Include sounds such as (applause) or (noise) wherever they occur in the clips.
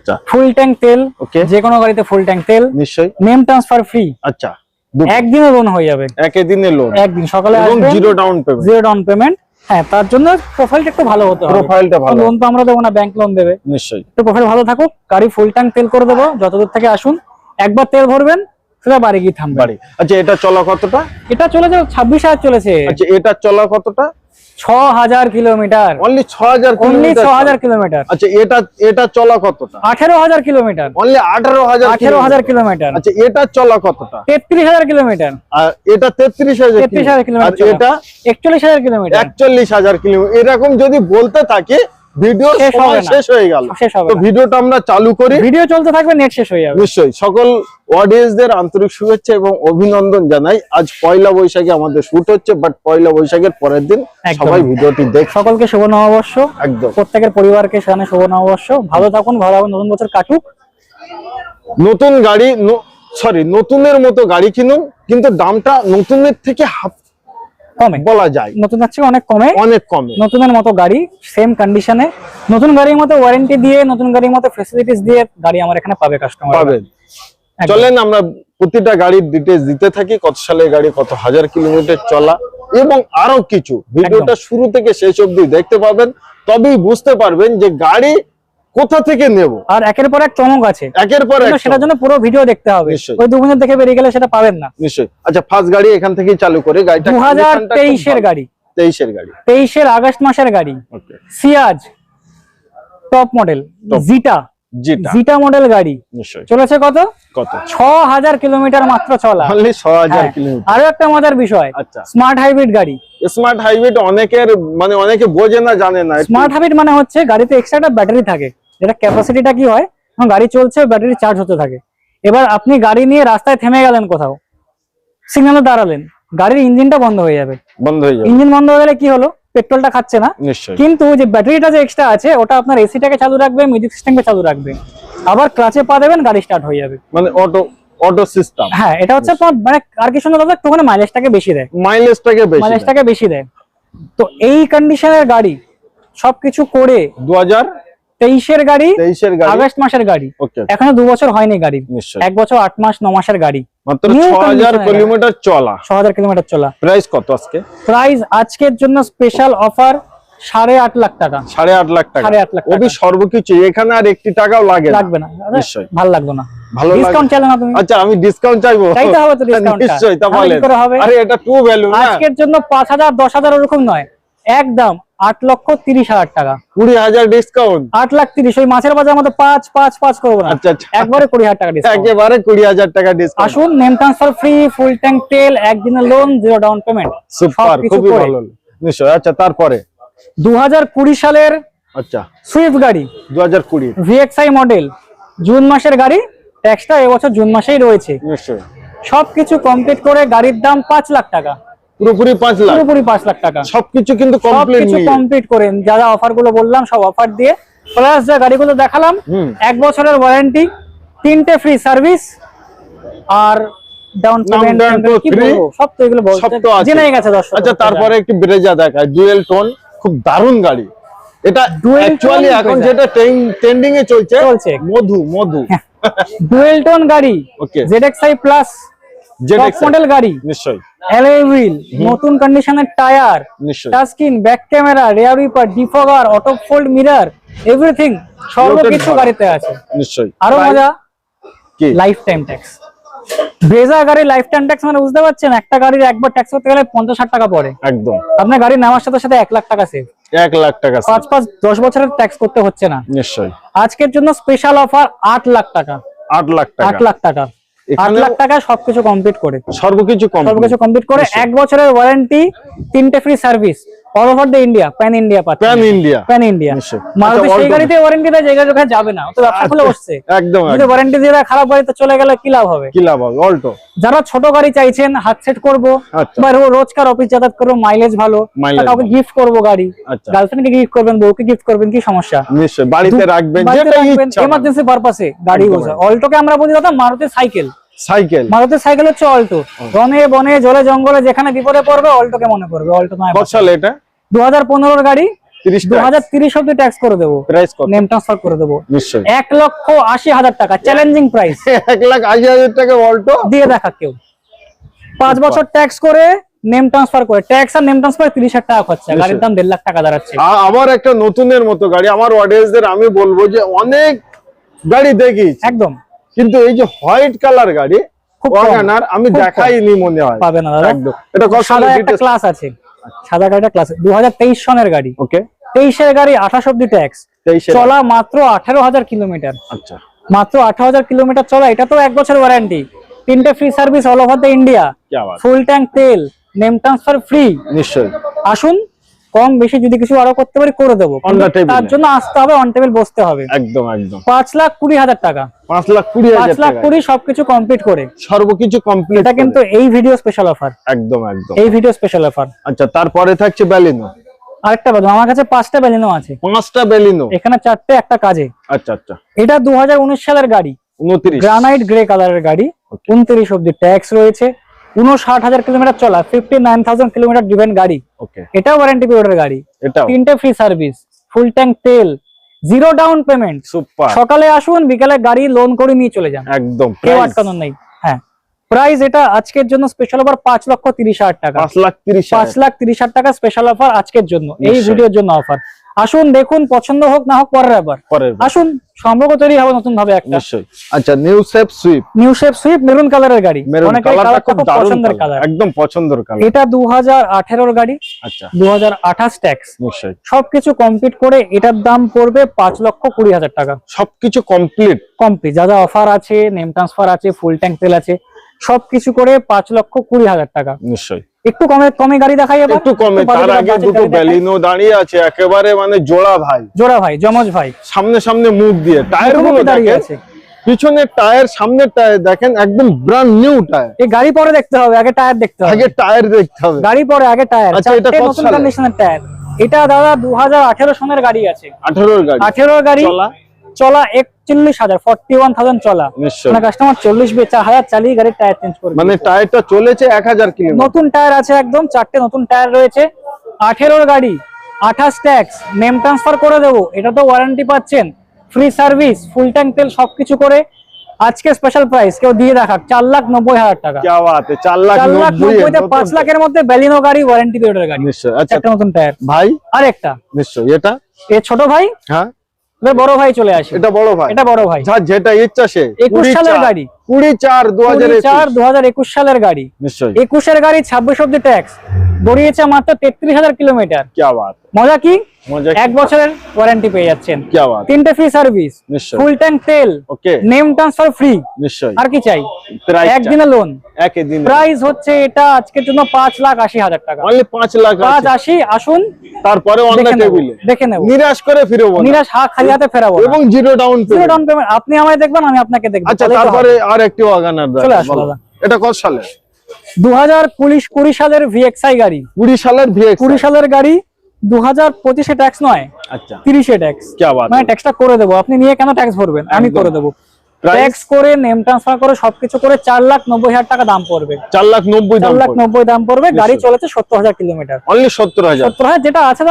আচ্ছা। ফুল ট্যাঙ্ক তেল ওকে যে কোনো গাড়িতে ফুল ট্যাঙ্ক তেল নিশ্চয়ই। নেম ট্রান্সফার ফ্রি আচ্ছা একদিনে লোন হয়ে যাবে। একই দিনে লোন একদিন সকালে এবং আসবেন zero down payment zero down payment হ্যাঁ তার জন্য প্রোফাইলটা একটু ভালো হতে হবে। প্রোফাইলটা ভালো। লোন তো আমরা দেবো না ব্যাংক লোন দেবে। নিশ্চয়ই। একটু প্রোফাইল ভালো থাকুক। গাড়ি ফুল ট্যাঙ্ক তেল করে দেবো যতদূর থেকে আসুন একবার তেল ভরবেন সেটা বাড়ি গিয়ে থামবে। বাড়ি। আচ্ছা এটা চলা কতটা? এটা চলে যাবে ছাব্বিশ হাজার চলেছে। আচ্ছা এটা চলা কতটা? ছ হাজার কিলোমিটার। অনলি ছ হাজার অনলি ছ হাজার কিলোমিটার। আচ্ছা এটা এটা চলা কতটা? আঠেরো হাজার কিলোমিটার। অনলি আঠারো হাজার আঠেরো হাজার কিলোমিটার। আচ্ছা এটা চলা কতটা? তেত্রিশ হাজার কিলোমিটার। আর এটা তেত্রিশ হাজার তেত্রিশ হাজার কিলোমিটার এটা? একচল্লিশ হাজার কিলোমিটার। একচল্লিশ হাজার কিলোমিটার। এরকম যদি বলতে থাকে ভিডিও শেষ শেষ হয়ে গেল। তো ভিডিওটা আমরা চালু করি। ভিডিও চলতে থাকবে নেট শেষ হয়ে যাবে। নিশ্চয়ই। সকল অডিয়েন্সদের আন্তরিক শুভেচ্ছা এবং অভিনন্দন জানাই। আজ পয়লা বৈশাখে আমাদের শুট হচ্ছে বাট পয়লা বৈশাখের পরের দিন। সবাই ভিডিওটি দেখ সকলকে শুভ নববর্ষ। একদম। প্রত্যেকের পরিবারকে সেখানে শুভ নববর্ষ। ভালো থাকুন ভালো থাকুন নতুন বছর কাটুক। নতুন গাড়ি সরি নতুনের মতো গাড়ি কিনুন কিন্তু দামটা নতুনের থেকে হাফ কমে। বলা যায়। নতুন যাচ্ছে অনেক কমে। অনেক কমে। নতুনের মতো গাড়ি সেম কন্ডিশনে নতুন গাড়ির মতো ওয়ারেন্টি দিয়ে নতুন গাড়ির মতো ফেসিলিটিস দিয়ে গাড়ি আমার এখানে পাবে কাস্টমার পাবেন চলেন আমরা প্রতিটা গাড়ির ডিটেলস দিতে থাকি কত সালের গাড়ি কত হাজার কিলোমিটার চলা এবং আরও কিছু। ভিডিওটা শুরু থেকে শেষ অবধি দেখতে পাবেন। তবেই বুঝতে পারবেন যে গাড়ি কোথা থেকে নেব? আর একের পর এক চমক আছে। একের পর এক সেটার জন্য পুরো ভিডিও দেখতে হবে। নিশ্চয়ই। ওই দু মিনিট দেখে বেরিয়ে গেলে সেটা পাবেন না। নিশ্চয়ই। আচ্ছা ফার্স্ট গাড়ি এখান থেকেই চালু করে গাড়িটা দু হাজার তেইশের গাড়ি। তেইশের গাড়ি। তেইশের আগস্ট মাসের গাড়ি। Okay Ciaz top model. Zeta Zeta. Zeta model গাড়ি। চলেছে কত? কত? ছ হাজার কিলোমিটার মাত্র চলা অনলি ছ হাজার হ্যাঁ। কিলোমিটার। আরও একটা মজার বিষয় আচ্ছা। স্মার্ট হাইব্রিড গাড়ি। স্মার্ট হাইব্রিড অনেকের মানে অনেকে বোঝে না জানে না। স্মার্ট হাইব্রিড মানে হচ্ছে গাড়িতে এক্সট্রা ব্যাটারি থাকে। ক্যাপাসিটিটা কি হয়? গাড়ি চলছে ব্যাটারি চার্জ হতে থাকে। এবার আপনি গাড়ি নিয়ে রাস্তায় থেমে গেলেন কোথাও সিগন্যালে দাঁড়ালেন। গাড়ির ইঞ্জিনটা বন্ধ হয়ে যাবে। বন্ধ হয়ে যাবে। ইঞ্জিন বন্ধ হয়ে গেলে কি হলো? পেট্রোলটা খাচ্ছে না। কিন্তু যে ব্যাটারিটা যে এক্সট্রা আছে ওটা আপনার এসিটাকে চালু রাখবে মিউজিক সিস্টেমকে চালু রাখবে। আবার ক্লাচে পা দেবেন গাড়ি স্টার্ট হয়ে যাবে। মানে অটো অটো সিস্টেম হ্যাঁ এটা হচ্ছে আপনার মানে আর কি সুন্দর দাদা একটুখানি মাইলেজটাকে বেশি দেয়। মাইলেজটাকে বেশি মাইলেজটাকে বেশি দেয়। তো এই কন্ডিশনের গাড়ি সবকিছু করে দু হাজার তেইশের গাড়ি তেইশের গাড়ি। আগস্ট মাসের গাড়ি। ওকে এখনও দু বছর হয়নি গাড়ি এক বছর আট মাস ন মাসের গাড়ি। মাত্র কিলোমিটার চলা। কিলোমিটার চলা। প্রাইস কত আজকে? প্রাইস আজকের জন্য স্পেশাল অফার সাড়ে আট লাখ টাকা। সাড়ে আট লাখ টাকা। সাড়ে আট লাখ টাকা। ওবি সর্বকিছু এখানে আর একটি টাকাও লাগে না। লাগবে না। নিশ্চয়ই। ভালো লাগল না। ভালো ডিসকাউন্ট চাইলে না তুমি? আচ্ছা আমি ডিসকাউন্ট চাইব। চাইতে হবে তো নিশ্চয়ই তা? আরে এটা টু ভ্যালু না। আজকের জন্য পাঁচ হাজার দশ হাজার ওরকম নয়। একদম আট লক্ষ তিরিশ হাজার টাকা। কুড়ি হাজার ডিসকাউন্ট আট লাখ তিরিশ ওই মাছের বাজার মতো পাঁচ পাঁচ পাঁচ করব না। আচ্ছা আচ্ছা। একবারে কুড়ি হাজার টাকা একেবারে কুড়ি হাজার টাকা ডিসকাউন্ট আসুন name transfer free full tank তেল একদিনের loan zero down payment super খুবই ভালো। হলো। নিশ্চয়ই আচ্ছা তারপরে? দু হাজার কুড়ি সালের আচ্ছা। সুইফট গাড়ি। দু হাজার কুড়ি ভিএক্সআই মডেল জুন মাসের গাড়ি ট্যাক্সটা এবছর জুন মাসেই রয়েছে। নিশ্চয়ই। সবকিছু কমপ্লিট করে গাড়ির দাম পাঁচ লাখ টাকা। পুরোপুরি পাঁচ লাখ। পুরোপুরি লাখ টাকা। সবকিছু কিন্তু কমপ্লিট সবকিছু কমপ্লিট করে যা যা অফারগুলো বললাম সব অফার দিয়ে। প্লাস যা গাড়িগুলো দেখালাম এক বছরের ওয়ারেন্টি তিনটে ফ্রি সার্ভিস আর ডাউন পেমেন্ট সব তো এগুলো সব তো জেনে গেছে দর্শক। আচ্ছা তারপরে একটি ব্রেজা দেখায় ডুয়েল টোন খুব দারুণ গাড়ি। এটা অ্যাকচুয়ালি এখন যেটা ট্রেন্ডিং এ চলছে চলছে। মধু মধু। ডুয়েল টোন গাড়ি। Okay ZXI plus top model গাড়ি। নিশ্চয়ই। অ্যালয় হুইল নতুন কন্ডিশনের টায়ার নিশ্চয়ই। Touch screen back camera rear wiper defogger auto fold mirror everything সর্বকিছু গাড়িতে আছে। নিশ্চয়ই। আরও মজা? কি? লাইফ টাইম ট্যাক্স ব্রেজা গাড়ি লাইফ টাইম ট্যাক্স মানে বুঝতে পারছেন একটা গাড়ির একবার ট্যাক্স করতে গেলে পঞ্চাশ ষাট টাকা পড়ে। একদম। আপনার গাড়ি নেওয়ার সাথে সাথে এক লাখ টাকা সেভ এক লাখ টাকা পাঁচ পাঁচ দশ বছরের ট্যাক্স করতে হচ্ছে না। নিশ্চয়ই। আজকের জন্য স্পেশাল অফার আট লাখ টাকা। আট লাখ আট লাখ টাকা। আট লাখ টাকা সবকিছু কমপ্লিট করে। সর্বকিছু সবকিছু কমপ্লিট করে এক বছরের ওয়ারেন্টি তিনটে free service all over the India pan India পাচ্ছে। Pan India pan India Maruti আচ্ছা, সেই গাড়িতে ওয়ারেন্টি দেয় যে গাড়ি যাবে না। তো ব্যবসা খুলে বসছে। একদম যদি ওয়ারেন্টি দিয়ে দেয়, খারাপ গাড়িতে চলে গেলে কি লাভ হবে? কি লাভ হবে? অল্টো। যারা ছোট গাড়ি চাইছেন হাত সেট করব আচ্ছা। বা রোজকার অফিস যাতায়াত করব মাইলেজ ভালো কাউকে গিফট করব গাড়ি আচ্ছা। গার্লফ্রেন্ডকে গিফট করবেন বউকে গিফট করবেন কি সমস্যা? নিশ্চয়ই। বাড়িতে রাখবেন যেটা ইচ্ছা এমার্জেন্সি পারপাসে গাড়ি বোঝা। অল্টোকে আমরা বলি দাদা Maruti cycle cycle. Maruti cycle হচ্ছে অল্টো। বনে বনে জলে জঙ্গলে যেখানে বিপদে পড়বে অল্টোকে মনে করবে অল্টো নয় কত সাল এটা? দু হাজার পনেরোর গাড়ি তিরিশ দু হাজার তিরিশ অব্দি ট্যাক্স করে দেবো। প্রাইস কত? নেম ট্রান্সফার করে দেবো। নিশ্চয়ই। এক লক্ষ আশি হাজার টাকা চ্যালেঞ্জিং প্রাইস (laughs) এক লাখ আশি হাজার টাকা অল্টো? দিয়ে দেখা কেউ। পাঁচ বছর ট্যাক্স করে নেম ট্রান্সফার করে। ট্যাক্স আর নেম ট্রান্সফার তিরিশ হাজার টাকা খরচা গাড়ির দাম দেড় লাখ টাকা দাঁড়াচ্ছে। আমার একটা নতুনের মতো গাড়ি আমার অডিয়েন্সদের আমি বলব যে অনেক গাড়ি দেখি একদম। কিন্তু এই যে হোয়াইট কালার গাড়ি ওয়াগানার আমি দেখাইনি মনে হয়। পাবে না একদম। এটা কত সাদা একটা ক্লাস আছে। সাদা গাড়িটা ক্লাস দু হাজার তেইশ সনের গাড়ি। ওকে। তেইশের গাড়ি আঠাশ অব্দি ট্যাক্স চলা মাত্র আঠারো হাজার কিলোমিটার। আচ্ছা। মাত্র আঠারো হাজার কিলোমিটার চলা এটা তো এক বছর ওয়ারেন্টি তিনটে free service all over the India full tank তেল নেম ট্রান্সফার ফ্রি নিশ্চয়ই। আসুন কম বেশি যদি কিছু আরও করতে পারি করে দেবো. তার জন্য আসতে হবে অন টেবিল বসতে হবে। একদম একদম। পাঁচ লাখ কুড়ি হাজার টাকা। পাঁচ লাখ কুড়ি পাঁচ লাখ কুড়ি সবকিছু কমপ্লিট করে। সর্বকিছু কমপ্লিট এটা কিন্তু এই ভিডিও স্পেশাল অফার একদম একদম। এই ভিডিও স্পেশাল অফার আচ্ছা তারপরে থাকছে ব্যালিনো আরেকটা বাদ আমার কাছে পাঁচটা ব্যালিনো আছে। পাঁচটা ব্যালিনো এখানে চারটে একটা কাজে। আচ্ছা আচ্ছা। এটা দু হাজার উনিশ সালের গাড়ি। গ্রানাইট গ্রে কালারের গাড়ি। উনত্রিশ অব্দি ট্যাক্স রয়েছে। উনষাট হাজার কিলোমিটার চলা fifty nine thousand kilometre driven গাড়ি এটাও ওয়ারেন্টি পিরিয়ডের গাড়ি। তিনটে ফ্রি সার্ভিস ফুল ট্যাঙ্ক তেল জিরো ডাউন পেমেন্ট সুপার সকালে আসুন বিকালে গাড়ি লোন করে নিয়ে চলে যান। একদম কেউ আটকানোর নেই। হ্যাঁ। প্রাইস এটা আজকের জন্য স্পেশাল অফার পাঁচ লক্ষ তিরিশ হাজার টাকা। পাঁচ লাখ তিরিশ পাঁচ হাজার লাখ তিরিশ হাজার টাকা স্পেশাল অফার আজকের জন্য এই ভিডিওর জন্য অফার আসুন দেখুন পছন্দ হোক না হোক পরের পরের আসুন সম্পর্ক তৈরি হবে নতুন ভাবে একটা। নিশ্চয়ই। আচ্ছা new shape Swift new shape Swift maroon কালারের গাড়ি। কালারটা খুব পছন্দের কালার একদম পছন্দের কালার এটা দু হাজার গাড়ি আচ্ছা। দু হাজার আঠাশ ট্যাক্স নিশ্চয়ই। সবকিছু কমপ্লিট করে এটার দাম পড়বে পাঁচ লক্ষ কুড়ি হাজার টাকা। সবকিছু কমপ্লিট কমপ্লিট যা যা অফার আছে নেম ট্রান্সফার আছে ফুল ট্যাঙ্ক তেল আছে সবকিছু করে পাঁচ লক্ষ কুড়ি হাজার টাকা। নিশ্চয়ই। একটু কমে কমে গাড়ি দেখাই এবার। একটু কমে তার আগে দুটো। ব্যালিনো দাঁড়িয়ে আছে একেবারে মানে জোড়া ভাই। জোড়া ভাই জমজ ভাই। সামনে সামনে মুখ দিয়ে। টায়ারগুলো দাঁড়িয়ে আছে। পিছনের টায়ার সামনের টায়ার দেখেন একদম ব্র্যান্ড নিউ টায়ার। এই গাড়ি পরে দেখতে হবে আগে টায়ার দেখতে হবে। আগে টায়ার দেখতে হবে। গাড়ি পরে আগে টায়ার। আচ্ছা, এটা কত সালের? টায়ার। এটা দাদা দু হাজার আঠেরো সনের গাড়ি আছে। আঠারোর গাড়ি। আঠেরোর গাড়ি। চলা একচল্লিশ হাজার ফর্টি ওয়ান থাউজেন্ড চলা কাস্টমার মানে চল্লিশ চার হাজার চালিয়ে গাড়ির টায়ার চেঞ্জ করবে মানে টায়ারটা চলেছে এক হাজার নতুন টায়ার আছে একদম চারটে নতুন টায়ার রয়েছে। আঠেরোর গাড়ি আঠাশ ট্যাক্স নেম ট্রান্সফার করে দেবো। এটা তো ওয়ারেন্টি পাচ্ছেন। ফ্রি সার্ভিস ফুল ট্যাঙ্ক তেল সবকিছু করে। আজকে স্পেশাল প্রাইস কেউ দিয়ে দেখা চার লাখ নব্বই হাজার টাকা। চার লাখ নব্বইতে পাঁচ লাখের মধ্যে ব্যালিনো গাড়ি ওয়ারেন্টি পিরিয়ডের গাড়ি। একটা আচ্ছা, নতুন টায়ার ভাই? আর একটা নিশ্চয়ই এটা? এ ছোট ভাই? হ্যাঁ। এবার বড় ভাই চলে আসে। এটা বড় ভাই। এটা বড় ভাই। যার যেটা ইচ্ছা সে। একুশ কুড়ি সালের গাড়ি। কুড়ি চার দু হাজার কুড়ি চার দু হাজার একুশ সালের গাড়ি। গাড়ি ছাব্বিশ অব্দি ট্যাক্স দৌড়িয়েছে মাত্র তেত্রিশ হাজার কিলোমিটার। মজা কি? এক বছরের ওয়ারেন্টি পেয়ে যাচ্ছেন। তিনটে ফ্রি সার্ভিস ফুল ট্যাঙ্ক তেল নেম ট্রান্সফার ফ্রি আর কি চাই? একদিনে লোন প্রাইস হচ্ছে এটা আজকের জন্য পাঁচ লাখ আশি হাজার টাকা। পাঁচ লাখ পাঁচ আশি আসুন। তারপরে দেখে নেব নিরাশ করে ফিরবো নিরাশ হা খালি হাতে ফেরাবো এবং zero down zero down payment আপনি আমায় দেখবেন আমি আপনাকে দেখব। আচ্ছা তারপরে আর একটি চলে আসব এটা কত সালে? দু হাজার কুড়ি কুড়ি সালের গাড়ি। কুড়ি সালের কুড়ি সালের গাড়ি পঁচিশে ট্যাক্স নয় আচ্ছা। তিরিশে মানে ট্যাক্স করে দেবো। আপনি নিয়ে কেন ট্যাক্স ভরবেন? আমি করে দেবো। করে নেম ট্রান্সফার করে সবকিছু করে চার লাখ নব্বই হাজার টাকা দাম পড়বে। চার লাখ নব্বই লাখ নব্বই দাম পড়বে। গাড়ি চলেছে সত্তর হাজার কিলোমিটার। সত্তর হাজার। সত্তর হাজার যেটা আছে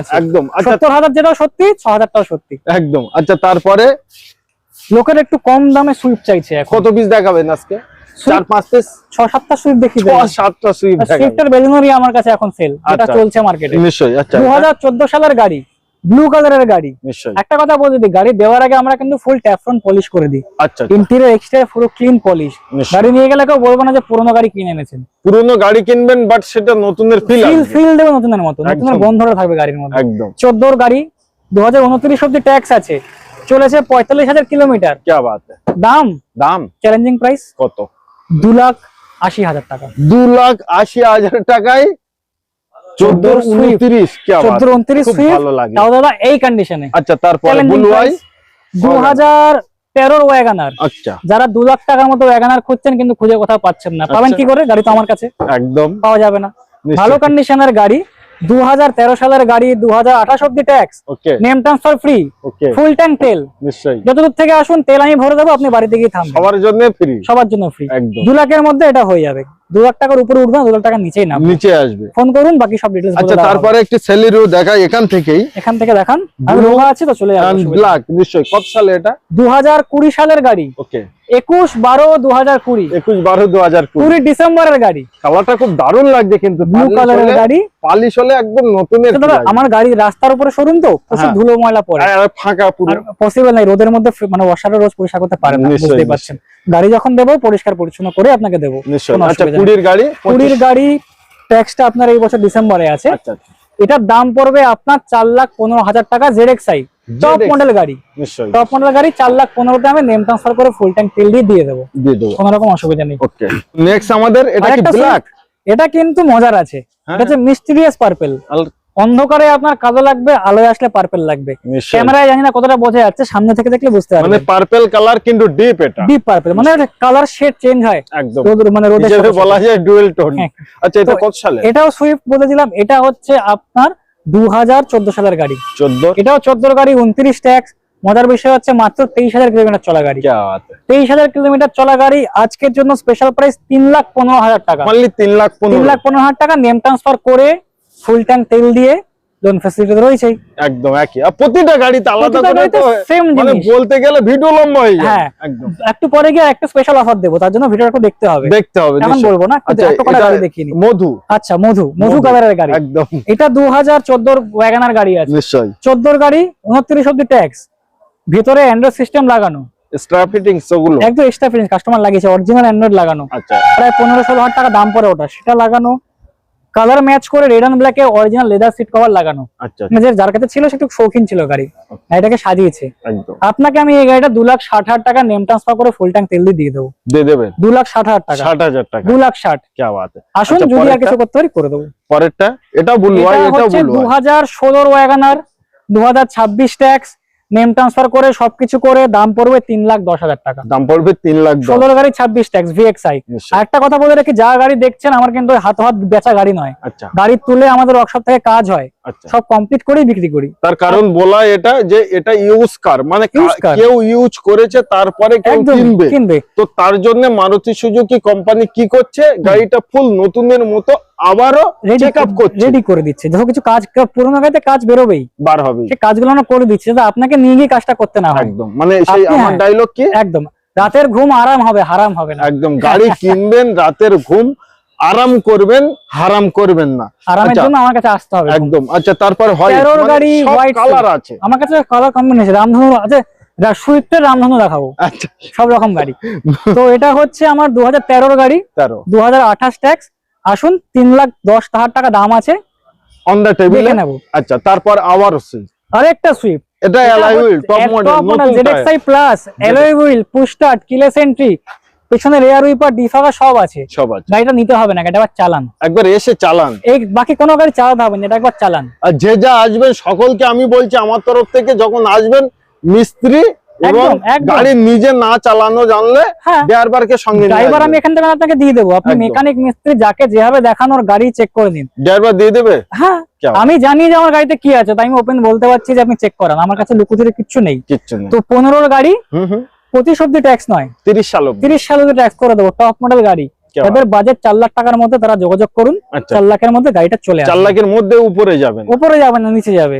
আছে। একদম। আচ্ছা। সত্তর হাজার যেটা সত্যি ছ হাজার টাকা সত্যি। একদম। আচ্ছা তারপরে? লোকের একটু কম দামে সুইফট চাইছে কত পিস দেখাবেন আজকে? চার পাঁচ ছ সাতটা সুইফট দেখি সাতটা সুইফট সুইফটের বেলুনরি আমার কাছে এখন সেল এটা আচ্ছা। চলছে মার্কেটে নিশ্চয়ই আচ্ছা। 2014 সালের গাড়ি ব্লু কালারের গাড়ি। একটা কথা বলে দিই গাড়ি দেওয়ার আগে আমরা কিন্তু ফুল ট্যাফ্রন পলিশ করে দিই। আচ্ছা, আচ্ছা। ইন্টেরিয়র এক্সটেরিয়র পুরো ক্লিন পলিশ গাড়ি নিয়ে গেলে কেউ বলব না যে পুরোনো গাড়ি কিনে এনেছেন। পুরোনো গাড়ি কিনবেন বাট সেটা নতুনের ফিল ফিল ফিল দেবে নতুনের মতো। নতুনের গন্ধটা থাকবে গাড়ির মধ্যে। একদম। 14 এর গাড়ি 2029 অবধি ট্যাক্স আছে। চলেছে 45000 কিলোমিটার কি বাত। দাম? দাম? চ্যালেঞ্জিং প্রাইস কত? দু লাখ আশি হাজার টাকা। দু লাখ আশি হাজার টাকায় উনত্রিশ তাও দাদা এই আচ্ছা দু হাজার আচ্ছা। যারা দু লাখ টাকার মতো ওয়াগানার খুঁজছেন কিন্তু খুঁজে কোথাও পাচ্ছেন না। পাবেন আচ্ছা। কি করে? গাড়ি তো আমার কাছে। একদম। পাওয়া যাবে না। ভালো কন্ডিশনের গাড়ি। দু হাজার তেরো সালের গাড়ি দু হাজার আঠাশ অব্দি tax okay name transfer free okay full tank তেল। নিশ্চয়ই। যতদূর থেকে আসুন তেল আমি ভরে দেবো আপনি বাড়িতে গিয়ে থামবেন। সবার জন্য ফ্রি সবার জন্য ফ্রি একদম। দু লাখের মধ্যে এটা হয়ে যাবে। দু লাখ টাকার উপরে উঠবে না দু লাখ টাকার নিচেই নাম নিচে আসবে। ফোন করুন বাকি সব ডিটেলস আচ্ছা তারপরে একটি সেলিরিও দেখাই এখান থেকেই। এখান থেকে দেখান। আমি রোগা আছে তো চলে যাবে ব্ল্যাক নিশ্চয়ই। কত সালে এটা? দু হাজার কুড়ি সালের গাড়ি। ওকে। একুশ বারো দু হাজার কুড়ি। একুশ বারো দু হাজার কুড়ি। কুড়ি ডিসেম্বরের গাড়ি। কালারটা খুব দারুণ লাগছে কিন্তু। ব্লু কালারের গাড়ি। পালিশ হলে একদম নতুনের দাদা, আমার গাড়ি রাস্তার উপরে শোরুম তো প্রচুর হ্যাঁ। ধুলো ময়লা পড়ে। আর ফাঁকা পুরো। পসিবল নাই রোদের মধ্যে মানে ওয়াশারে রোজ পরিষ্কার করতে পারে না বুঝতেই পারছেন। গাড়ি যখন দেবো পরিষ্কার পরিচ্ছন্ন করে আপনাকে দেবো। নিশ্চয়ই। আচ্ছা। কুড়ির গাড়ি কুড়ির গাড়ি ট্যাক্সটা আপনার এই বছর ডিসেম্বরে আছে। আচ্ছা আচ্ছা। এটার দাম পড়বে আপনার চার লাখ পনেরো হাজার টাকা টপ মডেল গাড়ি। নিশ্চয়ই। টপ মডেল গাড়ি চার লাখ নেম ট্রান্সফার করে ফুল ট্যাঙ্ক তেল দিয়ে দিয়ে দেবো। দিয়ে দেবো। কোনো রকম অসুবিধা নেই। ওকে নেক্সট আমাদের এটা কি ব্ল্যাক এটা কিন্তু মজার আছে। হ্যাঁ। এটা হচ্ছে মিস্টিরিয়াস পার্পেল অন্ধকারে আপনার কালো লাগবে আলোয় আসলে পার্পেল লাগবে। ক্যামেরায় জানি না কতটা বোঝা যাচ্ছে সামনে থেকে দেখলে বুঝতে পারবে মানে পার্পেল কালার কিন্তু ডিপ এটা। ডিপ পার্পেল মানে কালার শেড চেঞ্জ হয়। একদম। মানে রোদে বলা যায় ডুয়েল হ্যাঁ। টোন আচ্ছা এটা কত সালে? এটাও সুইফট বলে দিলাম এটা হচ্ছে আপনার 2014 সালের গাড়ি। 14 এটাও 14 গাড়ি 29 ট্যাক্স মজার বিষয় হচ্ছে মাত্র তেইশ হাজার কিলোমিটার চলা গাড়ি। তেইশ হাজার কিলোমিটার চলা গাড়ি আজকের জন্য স্পেশাল প্রাইস তিন লাখ পনেরো হাজার টাকা। তিন লাখ তিন লাখ পনেরো হাজার টাকা নেম ট্রান্সফার করে ফুল ট্যাঙ্ক তেল দিয়ে লোন ফ্যাসিলিটি তো রয়েছেই। একদম একই। আর প্রতিটা গাড়িতে আলাদা করে তো same মানে বলতে গেলে ভিডিও লম্বা হয়ে যায়। হ্যাঁ। একদম। একটু পরে গিয়ে একটা স্পেশাল অফার দেবো তার জন্য ভিডিওটা একটু দেখতে হবে। দেখতে হবে এখন বলব না কিন্তু একটা করে এটা গাড়ি দেখিনি। মধু। আচ্ছা মধু। মধু। কালারের গাড়ি। একদম। এটা দু হাজার চোদ্দোর ওয়াগানার গাড়ি আছে। নিশ্চয়ই। চোদ্দোর গাড়ি উনত্রিশ অব্দি ট্যাক্স ভিতরে অ্যান্ড্রয়েড সিস্টেম লাগানো। স্ট্র্যাপ ফিটিংস ওগুলো একদম ফিনিশ কাস্টমার লাগিয়েছে অরিজিনাল অ্যান্ড্রয়েড লাগানো। আচ্ছা। প্রায় পনেরো ষোলো হাজার টাকা দাম পড়ে ওটা। সেটা লাগানো কালার ম্যাচ করে রেড অ্যান্ড ব্ল্যাকে অরিজিনাল লেদার সিট কভার লাগানো। আচ্ছা, আচ্ছা। মানে যার কাছে ছিল সে একটু শৌখিন ছিল গাড়ি। আচ্ছা। এটাকে সাজিয়েছে। আপনাকে আমি এই গাড়িটা দু লাখ ষাট হাজার টাকা নেম ট্রান্সফার করে ফুল ট্যাঙ্ক তেল দিয়ে দিয়ে দেবো। দিয়ে দেবেন? দু লাখ ষাট হাজার টাকা। ষাট হাজার টাকা। দু লাখ ষাট। কে বাত। আসুন আচ্ছা, যদি আর কিছু করতে পারি করে দেবো। পরেরটা? এটা বলব এটা বলব দু হাজার ষোলোর ওয়াগানার দু হাজার ছাব্বিশ ট্যাক্স নেম ট্রান্সফার করে সবকিছু করে দাম পড়বে তিন লাখ দশ হাজার টাকা। দাম পড়বে তিন লাখ ষোলো গাড়ি ছাব্বিশ ট্যাক্স ভিএক্সআই। আর একটা কথা বলে রাখি যা গাড়ি দেখছেন আমার কিন্তু হাত হাত বেচা গাড়ি নয়। আচ্ছা। গাড়ি তুলে আমাদের ওয়ার্কশপ থেকে কাজ হয়। সব কমপ্লিট করেই বিক্রি করি। তার কারণ বলা এটা যে এটা ইউজ কার মানে। কেউ ইউজ করেছে তারপরে কেউ কিনবে। কিনবে। তো তার জন্য মারুতি সুজুকি কোম্পানি কি করছে? গাড়িটা ফুল নতুনের মতো আবারও রেডি চেক আপ করছে। রেডি করে দিচ্ছে। যখন কিছু কাজ পুরোনো গাড়িতে কাজ বেরোবেই। বার হবে। সে কাজগুলো আমরা করে দিচ্ছে যাতে আপনাকে নিয়ে গিয়ে কাজটা করতে না হয়। একদম। মানে সেই আমার হ্যাঁ। ডায়লগ কি? একদম। রাতের ঘুম আরাম হবে হারাম হবে না। একদম। গাড়ি (laughs) কিনবেন রাতের ঘুম আরাম করবেন হারাম করবেন না। আরামের আচ্ছা, জন্য আমার কাছে আসতে হবে। একদম। আচ্ছা তারপর হয় গাড়ি, কালার আছে। আমার কাছে কালার কম্বিনেশন রামধনু আছে সুইফটের রামধনু দেখাবো। আচ্ছা। সব রকম গাড়ি। (laughs) তো এটা হচ্ছে আমার দু হাজার তেরোর গাড়ি। তেরো। দু হাজার আঠাশ ট্যাক্স আসুন তিন লাখ দশ হাজার টাকা দাম আছে। অন টেবিলে নেব। আচ্ছা তারপর আবার আরেকটা সুইফট এটা অ্যালাই হুইল টপ মডেল নতুন ZXI plus alloy wheel push start keyless entry পেছনে রেয়ার উইপার ডিফাগার সব আছে। সব আছে। গাড়িটা নিতে হবে না একবার চালান। একবার এসে চালান। এই বাকি কোনো গাড়ি চালাতে হবে না এটা একবার চালান। আর যে যা আসবেন সকলকে আমি বলছি আমার তরফ থেকে যখন আসবেন মিস্ত্রি এবং। গাড়ি নিজে না চালানো জানলে হ্যাঁ। ড্রাইভারকে সঙ্গে ড্রাইভার আমি এখান থেকে আপনাকে দিয়ে দেবো। আপনি মেকানিক মিস্ত্রি যাকে যেভাবে দেখানোর গাড়ি চেক করে নিন। ড্রাইভার দিয়ে দেবে? হ্যাঁ। আমি জানি যে আমার গাড়িতে কি আছে তাই আমি ওপেন বলতে পারছি যে আপনি চেক করান। আমার কাছে লুকুচুরি কিচ্ছু নেই। কিচ্ছু নেই। তো পনেরোর গাড়ি হুম হুম। পঁচিশ অব্দি ট্যাক্স নয়। তিরিশ সাল তিরিশ সাল অব্দি ট্যাক্স করে দেবো টপ মডেল গাড়ি। তাদের বাজেট চার লাখ টাকার মধ্যে তারা যোগাযোগ করুন আচ্ছা। চার লাখের মধ্যে গাড়িটা চলে চার লাখের মধ্যে উপরে যাবেন। উপরে যাবে না নিচে যাবে।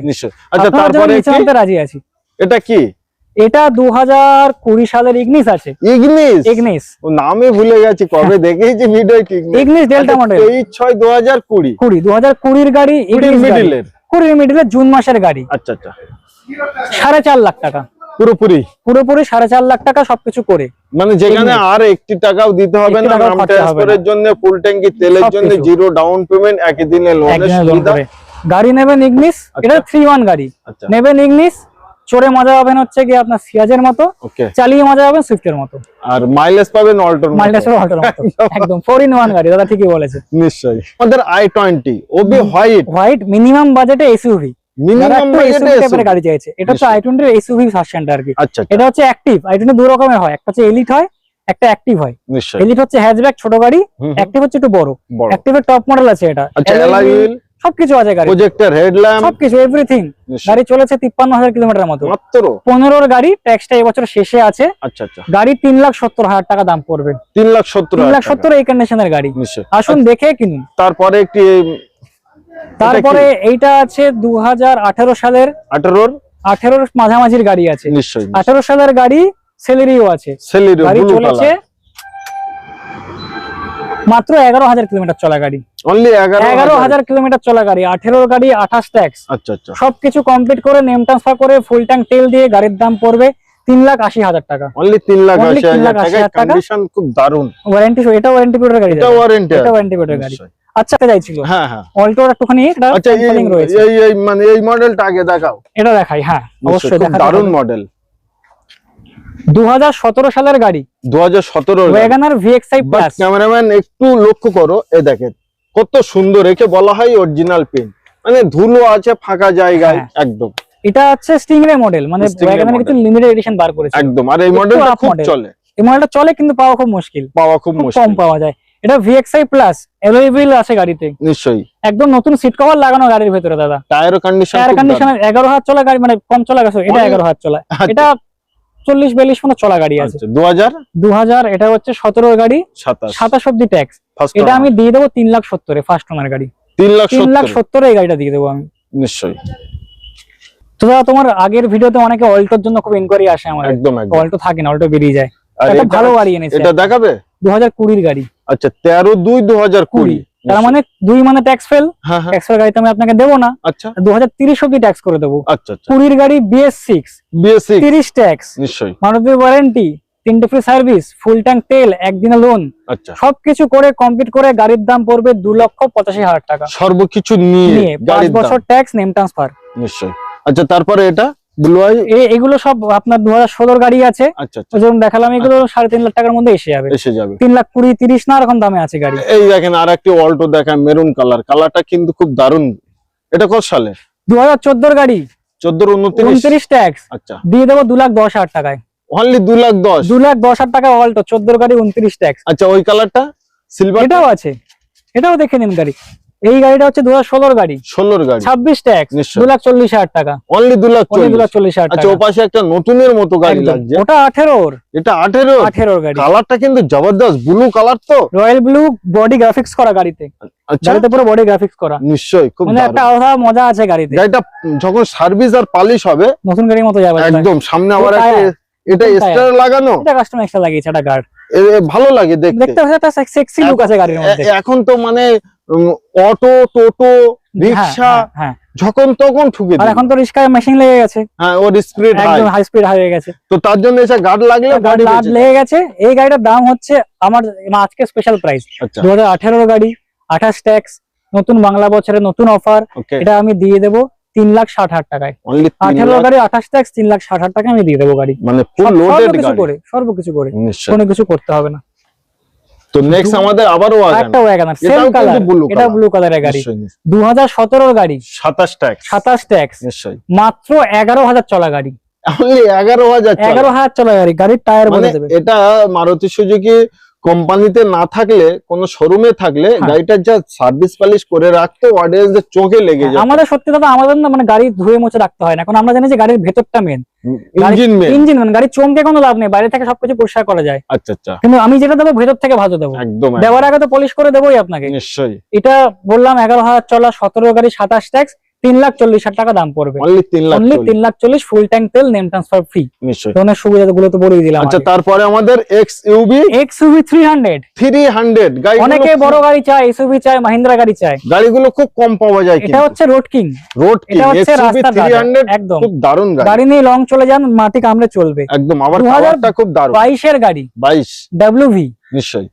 আচ্ছা তারপরে রাজি আছি। এটা কি? এটা দু হাজার কুড়ি সালের ইগনিস আছে। ইগনিস ইগনিস নামে ভুলে গেছি কবে দেখেছি ভিডিও ইগনিস ডেল্টা মডেল তেইশ ছয় দু হাজার কুড়ি। কুড়ি দু হাজার কুড়ির গাড়ি কুড়ির। মিডিলের কুড়ির মিডিলের জুন মাসের গাড়ি। আচ্ছা আচ্ছা। সাড়ে চার লাখ টাকা। পুরোপুরি? পুরোপুরি সাড়ে চার লাখ টাকা সবকিছু করে। মানে যেখানে আর একটি টাকাও দিতে হবে না নাম ট্রান্সফারের জন্য ফুল ট্যাঙ্কি তেলের জন্য জিরো ডাউন পেমেন্ট একই দিনে লোনের সুবিধা। গাড়ি নেবেন ইগনিস এটা আচ্ছা। থ্রি ওয়ান গাড়ি। আচ্ছা। নেবেন ইগনিস চড়ে মজা পাবেন হচ্ছে কি আপনার সিয়াজের মতো চালিয়ে মজা পাবেন সুইফটের মতো। আর মাইলেজ পাবেন অল্টোর মাইলেজের অল্টোর মতো। একদম। ফোর ইন ওয়ান গাড়ি দাদা ঠিকই বলেছে নিশ্চয়ই। আমাদের আই টোয়েন্টি ওবি হোয়াইট হোয়াইট মিনিমাম বাজেটে এসইউভি মিনিমাম গাড়ি চাইছে এটা টোয়েন্টির এসইউভি ভার্সনটা আর কি। আচ্ছা আচ্ছা, এটা হচ্ছে অ্যাক্টিভ রকমের হয় একটা হচ্ছে এলিট হয় একটা অ্যাক্টিভ হয়। এলিট হচ্ছে হ্যাচব্যাক ছোট গাড়ি অ্যাক্টিভ হচ্ছে একটু বড়। অ্যাক্টিভের টপ মডেল আছে এটা। আচ্ছা হুইল সবকিছু আছে গাড়ি প্রজেক্টর হেডল্যাম্প সবকিছু এভরিথিং গাড়ি চলেছে তিপ্পান্ন হাজার কিলোমিটার মতো। মাত্র? পনেরোর গাড়ি ট্যাক্সটা এবছর শেষে আছে। আচ্ছা আচ্ছা। গাড়ি তিন লাখ সত্তর হাজার টাকা দাম পড়বে। তিন লাখ সত্তর তিন লাখ হাজার টাকা। সত্তর এই কন্ডিশনের গাড়ি। আসুন দেখে কিনুন। তারপরে একটি তারপরে এইটা আছে দু হাজার আঠেরো সালের আঠারোর আঠেরোর মাঝামাঝির গাড়ি আছে। নিশ্চয়ই আঠেরো সালের গাড়ি সেলেরিও আছে। গাড়ি চলেছে মাত্র এগারো হাজার কিলোমিটার চলা গাড়ি। এগারো হাজার। কিলোমিটার চলা গাড়ি গাড়ি আঠাশ ট্যাক্স আচ্ছা আচ্ছা। সবকিছু কমপ্লিট করে নেম ট্রান্সফার করে ফুল ট্যাঙ্ক তেল দিয়ে গাড়ির দাম পড়বে তিন লাখ আশি হাজার টাকা। অনলি তিন লাখ আশি হাজার টাকা। খুব দারুণ। ওয়ারেন্টি এটা ওয়ারেন্টি পিরিয়ডের গাড়ি এটা এটা ওয়ারেন্টি পিরিয়ডের গাড়ি। আচ্ছা এটা যাইছিল। হ্যাঁ হ্যাঁ। অল্টোর একটুখানি আচ্ছা এই- এই এই মানে এই মডেলটা আগে দেখাও। এটা দেখাই হ্যাঁ অবশ্যই দারুণ মডেল দু হাজার সতেরো সালের গাড়ি। দু হাজার সতেরো WagonR VXI but plus cameraman একটু লক্ষ্য করো এ দেখেন কত সুন্দর একে বলা হয় অরিজিনাল পেন মানে ধুলো আছে ফাঁকা জায়গায় হ্যাঁ। একদম। এটা হচ্ছে স্টিংরে মডেল মানে কিছু লিমিটেড এডিশন বার করেছে। একদম। আর এই মডেলটা খুব চলে। এই মডেলটা চলে কিন্তু পাওয়া খুব মুশকিল। পাওয়া খুব খুব কম মুশকিল পাওয়া যায়। এটা ভিএক্সআই প্লাস অ্যালোই আছে গাড়িতে। নিশ্চয়ই। একদম নতুন সিট কভার লাগানো গাড়ির ভেতরে দাদা। টায়ার কন্ডিশন এয়ার কন্ডিশনার এগারো হাত চলা গাড়ি মানে কম চলা গেছে এটা অনেক- এগারো হাত চলা। আচ্ছা। এটা চল্লিশ বিয়াল্লিশ মতো চলা গাড়ি আছে। দু হাজার দু হাজার এটা হচ্ছে সতেরো গাড়ি। সাতাশ। সাতাশ অব্দি ট্যাক্স এটা আমি দিয়ে দেবো তিন লাখ সত্তরে ফার্স্ট ওনার গাড়ি। তিন লাখ তিন লাখ সত্তর। সত্তরে এই গাড়িটা দিয়ে দেবো আমি। নিশ্চয়ই। তো দাদা তোমার আগের ভিডিওতে অনেকে অল্টোর জন্য খুব ইনকোয়ারি আসে আমার। একদম একদম। অল্টো থাকে না অল্টো বেরিয়ে যায়। এটা- ভালো গাড়ি এনেছে। এটা দেখাবে? দু হাজার কুড়ির গাড়ি। আচ্ছা তেরো দুই দু হাজার কুড়ি। তার মানে দুই মানে ট্যাক্স ফেল ট্যাক্স ফেল গাড়িতে আমি আপনাকে দেবো না। আচ্ছা। দু হাজার তিরিশ অব্দি ট্যাক্স করে দেবো? আচ্ছা আচ্ছা। কুড়ির গাড়ি বিএস সিক্স বিএসসি তিরিশ ট্যাক্স নিশ্চয়ই। মারুতি ওয়ারেন্টি তিনটে ফ্রি সার্ভিস ফুল ট্যাঙ্ক তেল একদিনে লোন আচ্ছা। সবকিছু করে কমপ্লিট করে গাড়ির দাম পড়বে দু লক্ষ পঁচাশি হাজার টাকা। সর্বকিছু নিয়ে পাঁচ বছর ট্যাক্স নেম ট্রান্সফার নিশ্চয়ই। আচ্ছা তারপরে এটা? এগুলো সব আপনার দু হাজার গাড়ি আছে। আচ্ছা আচ্ছা। যেমন দেখালাম এগুলো সাড়ে তিন লাখ টাকার মধ্যে এসে যাবে। এসে যাবে। তিন লাখ কুড়ি তিরিশ না এরকম দামে আছে গাড়ি। এই দেখেন আর একটি অল্টো দেখেন মেরুন কালার। কালারটা কিন্তু খুব দারুণ। এটা কত সালে? দু হাজার চোদ্দোর গাড়ি। চোদ্দ উনত্রিশ? উনত্রিশ ট্যাক্স। আচ্ছা। দিয়ে দেবো দু লাখ দশ হাজার টাকায়। অনলি দু লাখ দশ? দু লাখ দশ হাজার টাকা অল্টো চোদ্দোর গাড়ি উনত্রিশ ট্যাক্স। আচ্ছা ওই কালারটা? সিলভার এটাও আছে। এটাও দেখে নিন গাড়ি। এই গাড়িটা হচ্ছে দু হাজার গাড়ি। ষোলোর গাড়ি। ছাব্বিশ ট্যাক্স। দু লাখ চল্লিশ হাজার টাকা। অনলি দু লাখ দু লাখ চল্লিশ। হাজার আচ্ছা ও টাকা। পাশে একটা নতুনের মতো গাড়ি। লাগছে। ওটা আঠেরোর। এটা আঠেরো আঠেরোর গাড়ি। কালারটা কিন্তু জবরদস্ত ব্লু কালার তো। রয়্যাল ব্লু বডি গ্রাফিক্স করা গাড়িতে। আচ্ছা। গাড়িতে পুরো বডি গ্রাফিক্স করা। নিশ্চয়ই খুব মানে একটা আলাদা মজা আছে গাড়িতে। গাড়িটা যখন সার্ভিস আর পালিশ হবে নতুন গাড়ির মতো যাবে একদম সামনে আবার একটা এটা স্টার লাগানো? এটা এক্সট্রা লাগিয়েছে গার্ড ভালো লাগে দেখতে। দেখতে একটা সেক্সি লুক আছে গাড়ির মধ্যে। এখন তো মানে অটো টোটো রিক্সা হ্যাঁ, হ্যাঁ, হ্যাঁ। যখন তখন ঠুকে আর এখন তো রিক্সায় মেশিন লেগে গেছে। হ্যাঁ ওর স্পিড হাই একদম হাই স্পিড হয়ে গেছে। তো তার জন্য এসে গার্ড লাগলে গাড়ি লাট লেগে গেছে। এই গাড়িটার দাম হচ্ছে আমার আজকে স্পেশাল প্রাইস আচ্ছা। দু হাজার আঠেরোর গাড়ি আঠাশ ট্যাক্স নতুন বাংলা বছরের নতুন অফার এটা আমি দিয়ে দেবো তিন লাখ ষাট হাজার টাকায়। আঠেরো গাড়ি আঠাশ ট্যাক্স তিন লাখ ষাট হাজার টাকা আমি দিয়ে দেবো গাড়ি। মানে সর্বকিছু করে সর্বকিছু করে। কোনো কিছু করতে হবে না। তো নেক্সট আমাদের আবারও একটা ওয়াগনার সেম কালার এটা। ব্লু কালারের গাড়ি। দু হাজার সতেরোর গাড়ি। সাতাশ ট্যাক্স সাতাশ ট্যাক্স নিশ্চয়ই। মাত্র এগারো হাজার চলা গাড়ি। এগারো হাজার এগারো হাজার চলা গাড়ি গাড়ির টায়ার মানে বলে দেবে। এটা মারুতি সুজুকি কোম্পানিতে না থাকলে কোন শোরুমে থাকলে হ্যাঁ। গাড়িটার যা সার্ভিস পালিশ করে রাখতো অডিয়েন্সদের চোখে লেগে যায় আমাদের সত্যি দাদা আমাদের না মানে গাড়ি ধুয়ে মুছে রাখতে হয় না। কারণ আমরা জানি যে গাড়ির ভেতরটা মেন ইঞ্জিন মে ইঞ্জিন মানে গাড়ি চমকে কোনো লাভ নেই। বাইরে থেকে সবকিছু পরিষ্কার করা যায়। আচ্ছা আচ্ছা। কিন্তু আমি যেটা দেবো ভেতর থেকে ভালো দেবো। একদম দেওয়ার আগে তো পলিশ করে দেবোই আপনাকে। নিশ্চয়ই। এটা বললাম এগারো হাজার চলা সতেরো গাড়ি সাতাশ ট্যাক্স তিন লাখ চল্লিশ হাজার টাকা দাম পড়বে। অনলি তিন লাখ চল্লিশ। ফুল ট্যাঙ্ক তেল নেম ট্রান্সফার ফ্রি নিশ্চয়ই। ধরনের সুবিধা গুলো তো বলেই দিলাম আচ্ছা তারপরে আমাদের X UV X UV three hundred three hundred অনেকে বড় গাড়ি চায় এসইউভি চায় মাহিন্দ্রা গাড়ি চায়। গাড়িগুলো খুব কম পাওয়া যায় এটা হচ্ছে রোড কিং রোড কিং এটা হচ্ছে রাস্তার থ্রি হান্ড্রেড একদম। খুব দারুণ গাড়ি। গাড়ি নিয়ে লং চলে যান মাটি কামড়ে চলবে। একদম আবার 2000 কালারটা খুব দারুণ। বাইশের গাড়ি। বাইশ। ডাব্লিউ ভি নিশ্চয়ই।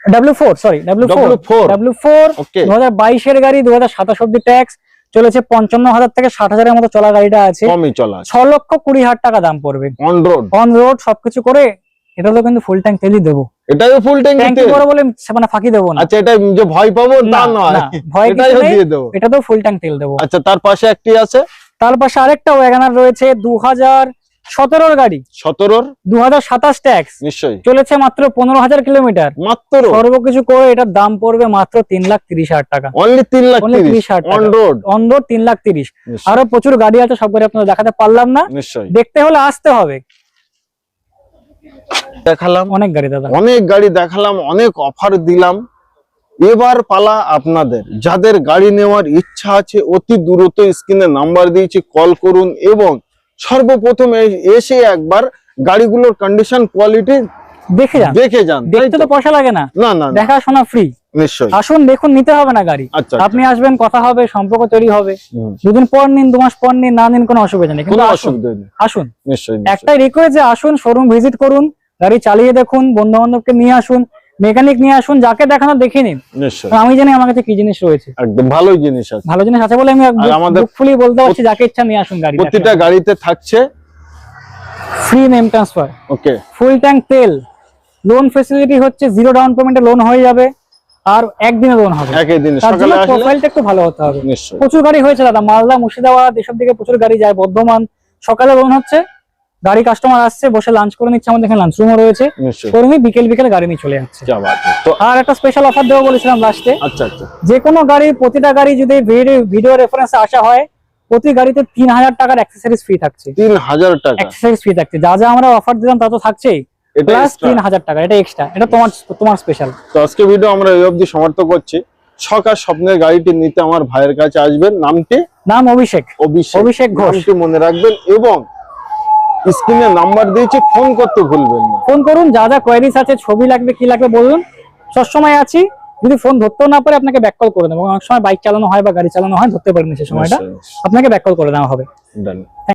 W four sorry W four W4 W four দু হাজার বাইশের গাড়ি দু হাজার সাতাশ অব্দি ট্যাক্স চলেছে পঞ্চান্ন হাজার থেকে ষাট হাজারের মতো চলা গাড়িটা আছে। কমই চলা ছ লক্ষ কুড়ি হাজার টাকা দাম পড়বে। অন রোড অন রোড সবকিছু করে এটা তো কিন্তু ফুল ট্যাঙ্ক তেলই দেবো। এটাও ফুল ট্যাঙ্ক ট্যাঙ্কি বড় বলে মানে ফাঁকি দেবো না। আচ্ছা এটা যে ভয় পাবো তা না, না, ভয় এটাই কিছু দিয়ে দেবো। এটা তো ফুল ট্যাঙ্ক তেল দেবো। আচ্ছা তার পাশে একটি আছে? তার পাশে আরেকটা ওয়াগানার রয়েছে দু হাজার সতেরোর গাড়ি। সতেরোর? দু হাজার সাতাশ ট্যাক্স। নিশ্চয়ই। চলেছে মাত্র পনেরো হাজার কিলোমিটার। মাত্র? সর্বকিছু করে এটার দাম পড়বে মাত্র তিন লাখ তিরিশ হাজার টাকা। অনলি তিন লাখ Only তিরিশ। 30,000 অন রোড অন রোড তিন লাখ তিরিশ। আরও প্রচুর গাড়ি আছে সব গাড়ি আপনাদের দেখাতে পারলাম না। নিশ্চয়ই। দেখতে হলে আসতে হবে। দেখালাম। অনেক গাড়ি দাদা। অনেক গাড়ি দেখালাম অনেক অফার দিলাম। এবার পালা আপনাদের। যাদের গাড়ি নেওয়ার ইচ্ছা আছে অতি দ্রুত স্ক্রিনে নাম্বার দিয়েছি কল করুন এবং সর্বপ্রথম এসে একবার গাড়িগুলোর কন্ডিশন কোয়ালিটি দেখে যান। দেখে যান। দেখতে তো? পয়সা লাগে না। না না দেখাশোনা ফ্রি নিশ্চয়ই। আসুন দেখুন নিতে হবে না গাড়ি। আচ্ছা আপনি আসবেন কথা হবে সম্পর্ক তৈরি হবে। দুদিন পর নিন দু মাস পর নিন না নিন কোনো অসুবিধা নেই। কিন্তু কোনো আসুন। অসুবিধা নেই। আসুন। নিশ্চয়ই নিশ্চয়ই। একটাই রিকোয়েস্ট যে আসুন শোরুম ভিজিট করুন গাড়ি চালিয়ে দেখুন বন্ধু বান্ধবকে নিয়ে আসুন মেকানিক নিয়ে আসুন যাকে দেখানো দেখে নিন। আমি জানি আমার কাছে কি জিনিস রয়েছে। একদম ভালোই জিনিস আছে। ভালো জিনিস আছে বলে আমি আমাদের ফুলি বলতে পারছি যাকে ইচ্ছা নিয়ে আসুন গাড়ি প্রতিটা গাড়িতে থাকছে free name transfer okay. Full tank তেল। লোন ফেসিলিটি হচ্ছে জিরো ডাউন পেমেন্টে লোন হয়ে যাবে আর একদিনে লোন হবে। একই দিন। তার সকালে আসলে প্রোফাইলটা একটু ভালো হতে হবে। নিশ্চয়ই। প্রচুর গাড়ি হয়েছে দাদা মালদা মুর্শিদাবাদ এসব দিকে প্রচুর গাড়ি যায় বর্ধমান। সকালে লোন হচ্ছে গাড়ি কাস্টমার আসছে বসে লাঞ্চ করে নিচ্ছে আমাদের এখানে লাঞ্চ রুমও রয়েছে। শোরুমে বিকেল বিকেল গাড়ি নিয়ে চলে যাচ্ছে। তো আর একটা স্পেশাল অফার দেবো বলেছিলাম লাস্টে আচ্ছা আচ্ছা। যে কোনো গাড়ির প্রতিটা গাড়ি যদি ভিডিও রেফারেন্সে আসা হয় প্রতি গাড়িতে তিন হাজার টাকার অ্যাক্সেসরিজ ফ্রি থাকছে। তিন হাজার টাকা? অ্যাক্সেসরিজ ফ্রি থাকছে। যা যা আমরা অফার দিলাম তা তো থাকছেই। প্লাস তিন হাজার টাকা এটা এক্সট্রা এটা তোমার তোমার স্পেশাল তো আজকে ভিডিও আমরা এই অবধি সমাপ্ত করছি। সকাল স্বপ্নের গাড়িটি নিতে আমার ভাইয়ের কাছে আসবেন। নামটি? নাম অভিষেক। অভিষেক। অভিষেক ঘোষ। মনে রাখবেন এবং স্ক্রিনে নাম্বার দিয়েছি ফোন করতে ভুলবেন না। ফোন করুন যা যা কোয়ারিজ আছে ছবি লাগবে কি লাগবে বলুন। সবসময় আছি যদি ফোন ধরতেও না পারে আপনাকে ব্যাক কল করে দেবো। অনেক সময় বাইক চালানো হয় বা গাড়ি চালানো হয় ধরতে পারেন সে সময়টা। আপনাকে ব্যাক কল করে দেওয়া হবে। Done.